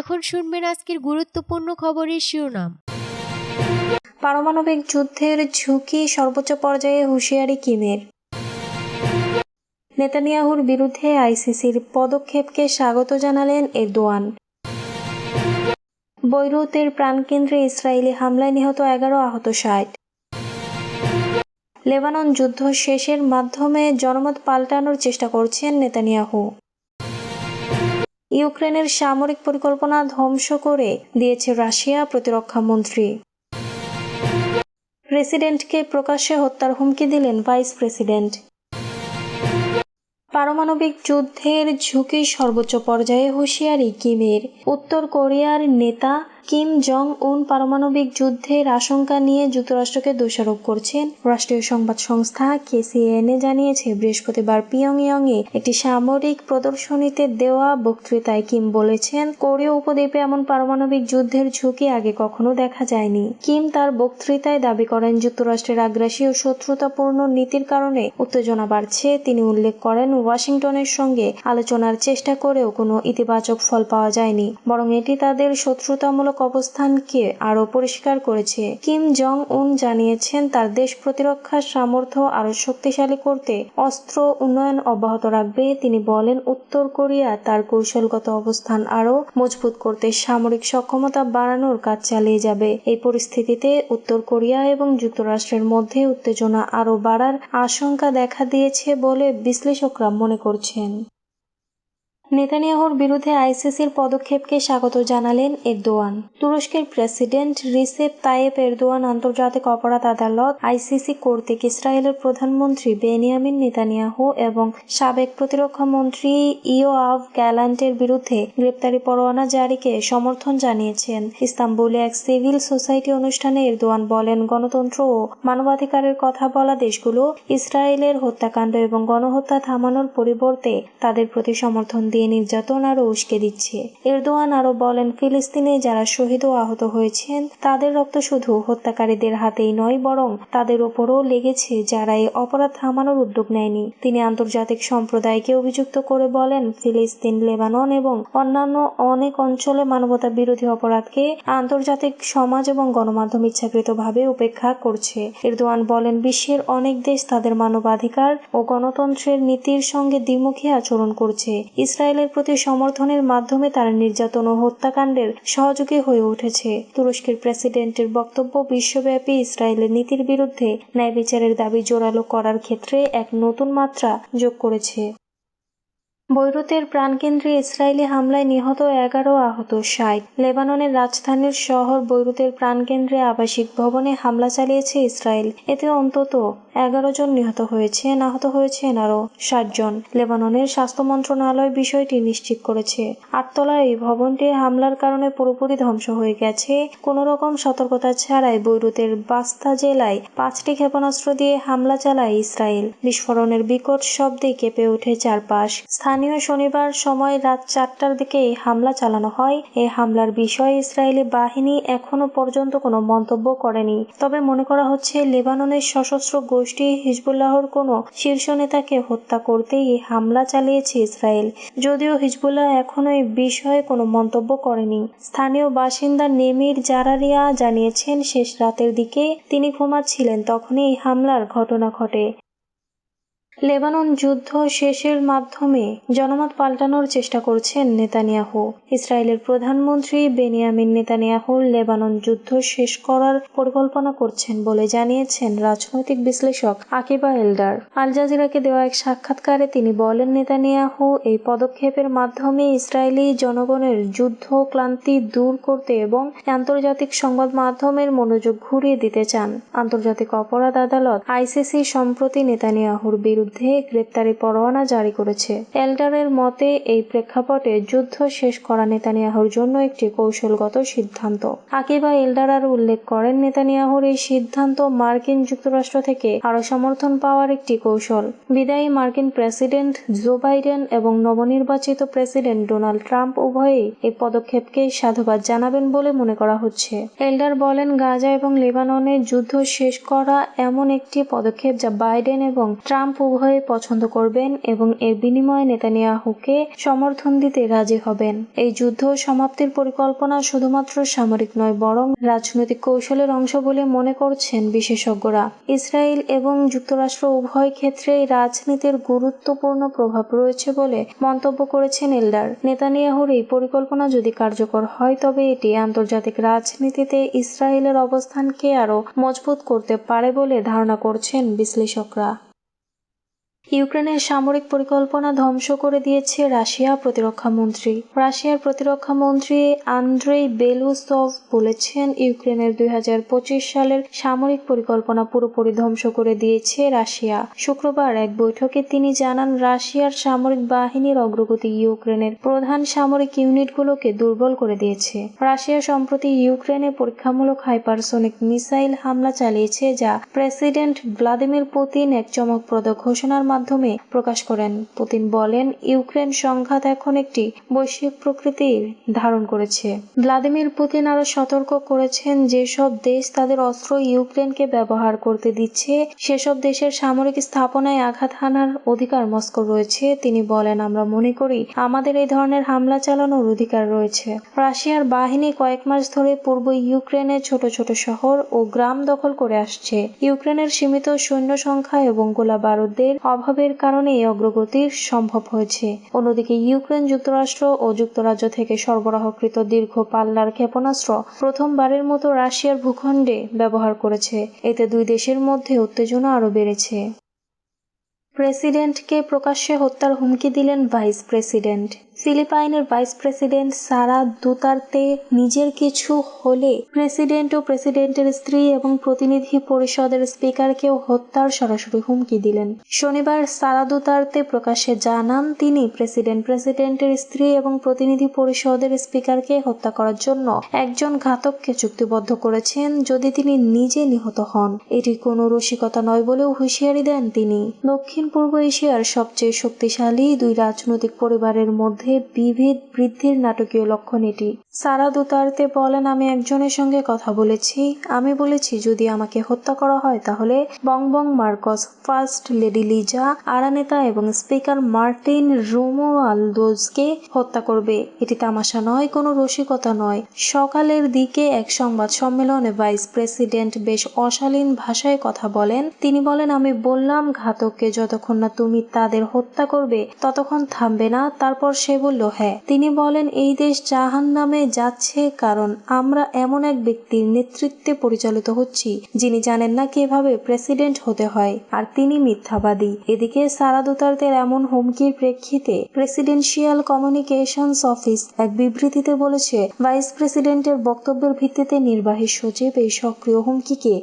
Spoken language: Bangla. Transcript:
এখন শুনবেন আজকের গুরুত্বপূর্ণ খবরের শিরোনাম। পারমাণবিক যুদ্ধের ঝুঁকি সর্বোচ্চ পর্যায়ে হুঁশিয়ারি কিমের। নেতানিয়াহুর বিরুদ্ধে আইসিসির পদক্ষেপকে স্বাগত জানালেন এরদোয়ান। বৈরুতের প্রাণকেন্দ্রে ইসরায়েলি হামলায় নিহত এগারো আহত ষাট। লেবানন যুদ্ধ শেষের মাধ্যমে জনমত পাল্টানোর চেষ্টা করছেন নেতানিয়াহু। ইউক্রেনের সামরিক পরিকল্পনা ধ্বংস করে দিয়েছে রাশিয়া প্রতিরক্ষা মন্ত্রী। প্রেসিডেন্টকে প্রকাশ্যে হত্যার হুমকি দিলেন ভাইস প্রেসিডেন্ট। পারমাণবিক যুদ্ধের ঝুঁকি সর্বোচ্চ পর্যায়ে হুঁশিয়ারি কিমের। উত্তর কোরিয়ার নেতা কিম জং উন পারমাণবিক যুদ্ধের আশঙ্কা নিয়ে যুক্তরাষ্ট্রকে দোষারোপ করছেন। রাষ্ট্রীয় সংবাদ সংস্থা কেসিএনএ জানিয়েছে, বৃহস্পতিবার পিয়ংইয়ংয়ে একটি সামরিক প্রদর্শনীতে দেওয়া বক্তৃতায় কিম বলেছেন, কোরীয় উপদ্বীপে এমন পারমাণবিক যুদ্ধের ঝুঁকি আগে কখনো দেখা যায়নি। কিম তার বক্তৃতায় দাবি করেন, যুক্তরাষ্ট্রের আগ্রাসী ও শত্রুতাপূর্ণ নীতির কারণে উত্তেজনা বাড়ছে। তিনি উল্লেখ করেন, ওয়াশিংটনের সঙ্গে আলোচনার চেষ্টা করেও কোনো ইতিবাচক ফল পাওয়া যায়নি, বরং এটি তাদের শত্রুতামূলক অবস্থানকে আরও পরিষ্কার করেছে। কিম জং উন জানিয়েছেন, তার দেশ প্রতিরক্ষার সামর্থ্য আরও শক্তিশালী করতে অস্ত্র উন্নয়ন অব্যাহত রাখবে। তিনি বলেন, উত্তর কোরিয়া তার কৌশলগত অবস্থান আরও মজবুত করতে সামরিক সক্ষমতা বাড়ানোর কাজ চালিয়ে যাবে। এই পরিস্থিতিতে উত্তর কোরিয়া এবং যুক্তরাষ্ট্রের মধ্যে উত্তেজনা আরও বাড়ার আশঙ্কা দেখা দিয়েছে বলে বিশ্লেষকরা মনে করছেন। নেতানিয়াহুর বিরুদ্ধে আইসিসির পদক্ষেপকে স্বাগত জানালেন এরদোয়ান। তুরস্কের প্রেসিডেন্ট রিসেপ তায়েব এরদোয়ান আন্তর্জাতিক অপরাধ আদালত আইসিসি কর্তৃক ইসরায়েলের প্রধানমন্ত্রী বেনিয়ামিন নেতানিয়াহু এবং সাবেক প্রতিরক্ষা মন্ত্রী ইয়োআভ গ্যালান্টের বিরুদ্ধে গ্রেপ্তারি পরোয়ানা জারিকে সমর্থন জানিয়েছেন। ইস্তাম্বুলে এক সিভিল সোসাইটি অনুষ্ঠানে এরদোয়ান বলেন, গণতন্ত্র ও মানবাধিকারের কথা বলা দেশগুলো ইসরায়েলের হত্যাকাণ্ড এবং গণহত্যা থামানোর পরিবর্তে তাদের প্রতি সমর্থন দিয়ে নির্যাতন আরও উস্কে দিচ্ছে। এরদোয়ান আরও বলেন, ফিলিস্তিনে যারা শহীদ ও আহত হয়েছেন, তাদের রক্ত শুধু হত্যাকারীদের হাতেই নয়, বরং তাদের ওপরও লেগেছে যারা এই অপরাধ থামানোর উদ্যোগ নেয়নি। তিনি আন্তর্জাতিক সম্প্রদায়কে অভিযুক্ত করে বলেন, ফিলিস্তিন, লেবানন এবং অন্যান্য অনেক অঞ্চলে মানবতা বিরোধী অপরাধকে আন্তর্জাতিক সমাজ এবং গণমাধ্যম ইচ্ছাকৃতভাবে উপেক্ষা করছে। এরদোয়ান বলেন, বিশ্বের অনেক দেশ তাদের মানবাধিকার ও গণতন্ত্রের নীতির সঙ্গে দ্বিমুখী আচরণ করছে। ইসরায়েলের প্রতি সমর্থনের মাধ্যমে তারা নির্যাতন ও হত্যাকাণ্ডের সহযোগী হয়ে উঠেছে। তুরস্কের প্রেসিডেন্টের বক্তব্য, বিশ্বব্যাপী ইসরায়েলের নীতির বিরুদ্ধে ন্যায় বিচারের দাবি জোরালো করার ক্ষেত্রে এক নতুন মাত্রা যোগ করেছে। বৈরুতের প্রাণকেন্দ্রে ইসরায়েলি হামলায় নিহত এগারো আহত ষাট। লেবাননের রাজধানীর শহর বৈরুতের প্রাণকেন্দ্রে আবাসিক ভবনে হামলা চালিয়েছে ইসরায়েল। এতে অন্তত এগারো জন নিহত হয়েছেন আহত হয়েছেন আরও ষাট জন। লেবাননের স্বাস্থ্য মন্ত্রণালয় বিষয়টি নিশ্চিত করেছে। আটতলা এই ভবনটি হামলার কারণে পুরোপুরি ধ্বংস হয়ে গেছে। কোনো রকম সতর্কতা ছাড়াই বৈরুতের বাস্তা জেলায় পাঁচটি ক্ষেপণাস্ত্র দিয়ে হামলা চালায় ইসরায়েল। বিস্ফোরণের বিকট শব্দে কেঁপে ওঠে চারপাশ। স্থানীয় শনিবার সময় রাত চারটার দিকে এই হামলা চালানো হয়। এই হামলার বিষয়ে ইসরায়েলি বাহিনী এখনও পর্যন্ত কোনো মন্তব্য করেনি। তবে মনে করা হচ্ছে, লেবাননের সশস্ত্র গোষ্ঠী হিজবুল্লাহর কোনো শীর্ষ নেতাকে হত্যা করতে এই হামলা চালিয়েছে ইসরায়েল। যদিও হিজবুল্লাহ এখনও এই বিষয়ে কোনো মন্তব্য করেনি। স্থানীয় বাসিন্দা নেমির জারারিয়া জানিয়েছেন, শেষ রাতের দিকে তিনি ঘুমাচ্ছিলেন, তখনই এই হামলার ঘটনা ঘটে। লেবানন যুদ্ধ শেষের মাধ্যমে জনমত পাল্টানোর চেষ্টা করছেন নেতানিয়াহু। ইসরায়েলের প্রধানমন্ত্রী বেনিয়ামিন নেতানিয়াহু লেবানন যুদ্ধ শেষ করার পরিকল্পনা করছেন বলে জানিয়েছেন রাজনৈতিক বিশ্লেষক আকিবা এলডার। আল জাজিরাকে দেওয়া এক সাক্ষাৎকারে তিনি বলেন, নেতানিয়াহু এই পদক্ষেপের মাধ্যমে ইসরায়েলি জনগণের যুদ্ধ ক্লান্তি দূর করতে এবং আন্তর্জাতিক সংবাদ মাধ্যমের মনোযোগ ঘুরিয়ে দিতে চান। আন্তর্জাতিক অপরাধ আদালত আইসিসি সম্প্রতি নেতানিয়াহুর বিরুদ্ধে বিরুদ্ধে গ্রেপ্তারি পরোয়ানা জারি করেছে। এল্ডারের মতে, এই প্রেক্ষাপটে যুদ্ধ শেষ করা নেতানিয়াহুর জন্য একটি কৌশলগত সিদ্ধান্ত। আকিবা এল্ডার আরও উল্লেখ করেন, নেতানিয়াহুর এই সিদ্ধান্ত মার্কিন যুক্তরাষ্ট্র থেকে আরও সমর্থন পাওয়ার একটি কৌশল। বিদায়ী মার্কিন প্রেসিডেন্ট জো বাইডেন এবং নবনির্বাচিত প্রেসিডেন্ট ডোনাল্ড ট্রাম্প উভয়েই এই পদক্ষেপকে সাধুবাদ জানাবেন বলে মনে করা হচ্ছে। এল্ডার বলেন, গাজা এবং লেবাননে যুদ্ধ শেষ করা এমন একটি পদক্ষেপ যা বাইডেন এবং ট্রাম্প উভয়ে পছন্দ করবেন এবং এর বিনিময়ে নেতানিয়াহুকে সমর্থন দিতে রাজি হবেন। এই যুদ্ধ সমাপ্তির পরিকল্পনা শুধুমাত্র সামরিক নয়, বরং রাজনৈতিক কৌশলের অংশ বলে মনে করছেন বিশেষজ্ঞরা। ইসরায়েল এবং যুক্তরাষ্ট্র উভয় ক্ষেত্রেই রাজনীতির গুরুত্বপূর্ণ প্রভাব রয়েছে বলে মন্তব্য করেছেন এলডার নেতানিয়াহুর এই পরিকল্পনা যদি কার্যকর হয়, তবে এটি আন্তর্জাতিক রাজনীতিতে ইসরায়েলের অবস্থানকে আরও মজবুত করতে পারে বলে ধারণা করছেন বিশ্লেষকরা। ইউক্রেনের সামরিক পরিকল্পনা ধ্বংস করে দিয়েছে রাশিয়া প্রতিরক্ষা মন্ত্রী। রাশিয়ার প্রতিরক্ষা মন্ত্রী আন্দ্রেই বেলুসভ বলেছেন, ইউক্রেনের দুই হাজার পঁচিশ সালের সামরিক পরিকল্পনা পুরোপুরি ধ্বংস করে দিয়েছে রাশিয়া। শুক্রবার এক বৈঠকে তিনি জানান, রাশিয়ার সামরিক বাহিনীর অগ্রগতি ইউক্রেনের প্রধান সামরিক ইউনিটগুলোকে দুর্বল করে দিয়েছে। রাশিয়া সম্প্রতি ইউক্রেনে পরীক্ষামূলক হাইপারসোনিক মিসাইল হামলা চালিয়েছে, যা প্রেসিডেন্ট ভ্লাদিমির পুতিন এক চমকপ্রদ ঘোষণার মাধ্যমে প্রকাশ করেন। পুতিন বলেন, ইউক্রেন সংঘাত এখন একটি বৈশ্বিক প্রকৃতির ধারণ করেছে। ভ্লাদিমির পুতিন আরও সতর্ক করেছেন, যেসব দেশ তাদের অস্ত্র ইউক্রেনকে ব্যবহার করতে দিচ্ছে, সেসব দেশের সামরিক স্থাপনায় আঘাত হানার অধিকার মস্কো রয়েছে। তিনি বলেন, আমরা মনে করি, আমাদের এই ধরনের হামলা চালানোর অধিকার রয়েছে। রাশিয়ার বাহিনী কয়েক মাস ধরে পূর্ব ইউক্রেনের ছোট ছোট শহর ও গ্রাম দখল করে আসছে। ইউক্রেনের সীমিত সৈন্য সংখ্যা এবং গোলা বারুদের অভাবের কারণে এই অগ্রগতি সম্ভব হয়েছে। অন্যদিকে ইউক্রেন যুক্তরাষ্ট্র ও যুক্তরাজ্য থেকে সরবরাহকৃত দীর্ঘ পাল্লার ক্ষেপণাস্ত্র প্রথমবারের মতো রাশিয়ার ভূখণ্ডে ব্যবহার করেছে। এতে দুই দেশের মধ্যে উত্তেজনা আরও বেড়েছে। প্রেসিডেন্টকে প্রকাশ্যে হত্যার হুমকি দিলেন ভাইস প্রেসিডেন্ট। ফিলিপাইনের ভাইস প্রেসিডেন্ট সারা দুতার্তে নিজের কিছু হলে প্রেসিডেন্ট ও প্রেসিডেন্টের স্ত্রী এবং প্রতিনিধি পরিষদের স্পিকারকেও হত্যার সরাসরি হুমকি দিলেন। শনিবার সারা দুতার্তে প্রকাশ্যে জানান তিনি, প্রেসিডেন্ট প্রেসিডেন্টের স্ত্রী এবং প্রতিনিধি পরিষদের স্পিকারকে হত্যা করার জন্য একজন ঘাতককে চুক্তিবদ্ধ করেছেন যদি তিনি নিজে নিহত হন। এটি কোনো রসিকতা নয় বলেও হুঁশিয়ারি দেন তিনি। দক্ষিণ পূর্ব এশিয়ার সবচেয়ে শক্তিশালী দুই রাজনৈতিক পরিবারের মধ্যে বিভেদ বৃদ্ধির নাটকীয় লক্ষণ এটি। সারা দুতার্তে বলেন, আমি একজনের সঙ্গে কথা বলেছি। আমি বলেছি, যদি আমাকে হত্যা করা হয়, তাহলে Bong Bong Marcos, first lady Liza, Araneta এবং স্পিকার মার্টিন রোমো আলদোজকে হত্যা করবে। এটি তামাশা নয়, কোনো রসিকতা নয়। সকালের দিকে এক সংবাদ সম্মেলনে ভাইস প্রেসিডেন্ট বেশ অশালীন ভাষায় কথা বলেন। তিনি বলেন, আমি বললাম, ঘাতককে যতক্ষণ না তুমি তাদের হত্যা করবে, ততক্ষণ থামবে না। তারপর সে বলল হ্যাঁ। তিনি বলেন, এই দেশ জাহান নামে যাচ্ছে কারণ আমরা এমন এক ব্যক্তির নেতৃত্বে পরিচালিত হচ্ছি, যিনি জানেন না কীভাবে প্রেসিডেন্ট হতে হয়, আর তিনি মিথ্যাবাদী। এদিকে সারা দুতার্তের এমন হুমকির প্রেক্ষিতে প্রেসিডেন্সিয়াল কমিউনিকেশনস অফিস এক বিবৃতিতে বলেছে, ভাইস প্রেসিডেন্টের বক্তব্যের ভিত্তিতে নির্বাহী সচিব এই সক্রিয় হুমকিকে